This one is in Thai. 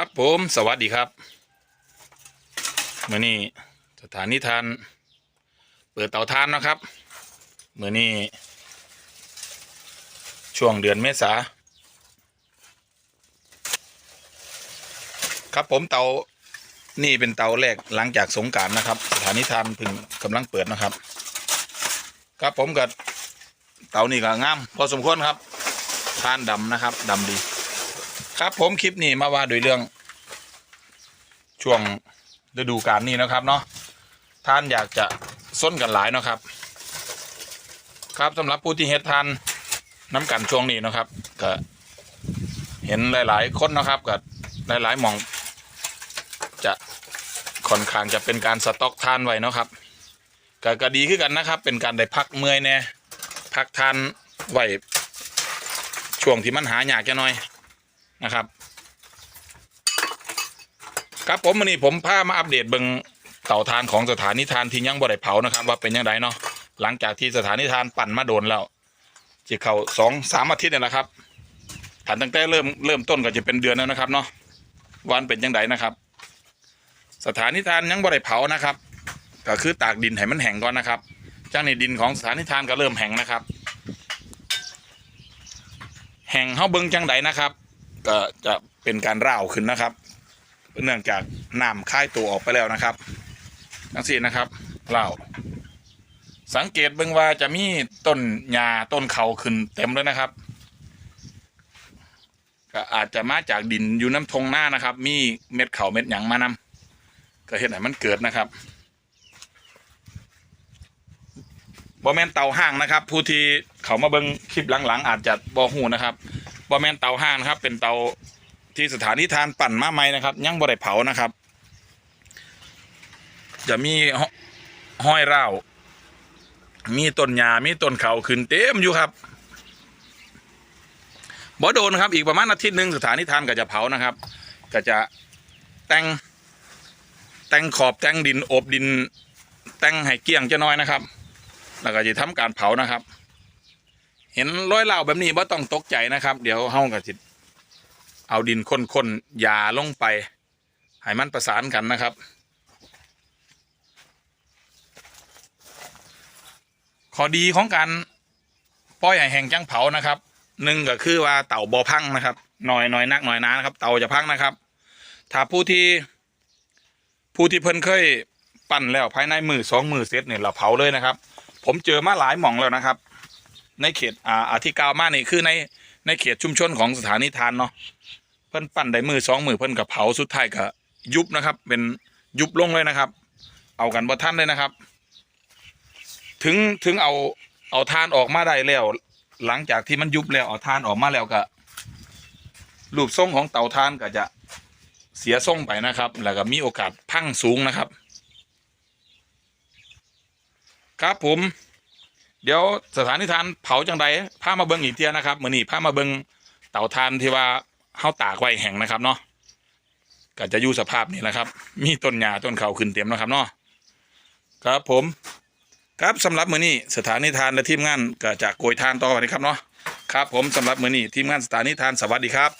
ครับผมสวัสดีครับมื่อนี้สถานีทาน เปิดเตาทานนะครับมื่อนี้ช่วงเดือนเมษาครับผมเตานี่เป็นเตาแรกหลังจากสงการนะครับ สถานีทานเพึ่งกำลังเปิดนะครับ ครับผมกับเตานี่ก็งามพอสมควรครับทานดำนะครับดำดี ครับผมคลิปนี้มาว่าโดยเรื่อง ช่วงฤดูกาลนี้นะครับเนาะท่านอยากจะส้นกันหลายเนาะครับ ครับสำหรับผู้ที่เฮ็ดทานน้ำกันช่วงนี้นะครับก็เห็นหลาย ๆ คนนะครับกับหลายๆหมองจะค่อนข้างจะเป็นการสต็อกทานไว้เนาะครับก็ก็ดีขึ้นกันนะครับ เป็นการได้พักเมื่อยแน่พักทานไว้ช่วงที่มันหายากจะหน่อย นะครับ ครับผมวันนี้ผมพามาอัปเดตเบิงเต่าทานของสถานีทานที่ยังบ่ได้เผานะครับ ว่าเป็นยังไงเนาะหลังจากที่สถานีทานปั่นมาโดนแล้วจะเข้าสองสามอาทิตย์เนี่ยแหละครับผ่านตั้งแต่เริ่มเริ่มต้นก็จะเป็นเดือนแล้วนะครับเนาะวันเป็นยังไงนะครับ สถานีทานยังบ่ได้เผานะครับ ก็คือตากดินให้มันแห้งก่อนนะครับจ้ากในดินของสถานีทานก็เริ่มแห้งนะครับแห่งเฮาเบิงจังไดนะครับ ก็จะเป็นการร่าวขึ้นนะครับ เนื่องจากน้ำค่ายตัวออกไปแล้วนะครับทั้งสี่นะครับร่าวสังเกตเบิ่งว่าจะมีต้นหญ้าต้นเขาขึ้นเต็มเลยนะครับ ก็อาจจะมาจากดินอยู่น้ำทงหน้านะครับ มีเม็ดเขาเม็ดหยังมานำก็เห็นไหนมันเกิดนะครับบอแมนเตาห้างนะครับ ผู้ที่เขามาเบิ่งคลิปหลังๆ อาจจะบอหูนะครับ บอแมนเตาห้างนะครับ เป็นเตาที่สถานีทานปั่นมาใหม่นะครับยังบ่ได้เผานะครับ จะมีห้อห้อยร่ามีต้นหญ้ามีต้นเขาขึ้นเต็มอยู่ครับบ่โดนครับ อีกประมาณอาทิตย์หนึ่งสถานีทานก็จะเผานะครับ ก็จะแต่งแต่งขอบแต่งดินอบดินแต่งให้เกี้ยงจะน้อยนะครับ แล้วก็จะทำการเผานะครับ เห็นร้อยเหล่าแบบนี้ว่าต้องตกใจนะครับ เดี๋ยวเฮากับจิเอาดินข้นๆยาลงไปให้มันประสานกันนะครับ ข้อดีของการปล่อยให้แห้งจังเผานะครับหนึ่งก็คือว่าเต่าบอพังนะครับหน่อยหน่อยนักหน่อยนานะครับ เต่าจะพังนะครับ ถ้าผู้ที่ผู้ที่เพิ่นเคยปั้นแล้วภายในมือสองมือเซตเนี่ยเราเผาเลยนะครับ ผมเจอมาหลายหม่องแล้วนะครับ ในเขตอ่าอาทิกาวมานี่คือในในเขตชุมชนของสถานีทานเนาะเพิ่นปั้นได้มือสองมือเพิ่นกับเผาสุดท้ายก็ยุบนะครับ เป็นยุบลงเลยนะครับ เอากันบ่ท่านเลยนะครับ ถึงถึงเอาเอาทานออกมาได้แล้ว หลังจากที่มันยุบแล้วเอาทานออกมาแล้วก็รูปทรงของเตาทานก็จะเสียทรงไปนะครับ แล้วก็มีโอกาสพังสูงนะครับ ครับผม เดี๋ยวสถานีทานเผาจังใดพามาเบิงอีกเทียนะครับมือนี่ผ้ามาเบิงเต่าทานที่ว่าเฮาตากไว้แห้งนะครับเนาะก็จะอยู่สภาพนี้แหละครับ มีต้นหญ้าต้นเขาขึ้นเต็มนะครับเนาะครับผมครับสำหรับมือนี้สถานีทานและทีมงานก็จะโกยทานต่อไปนะครับเนาะครับผมสำหรับมือนี้ทีมงานสถานีทานสวัสดีครับ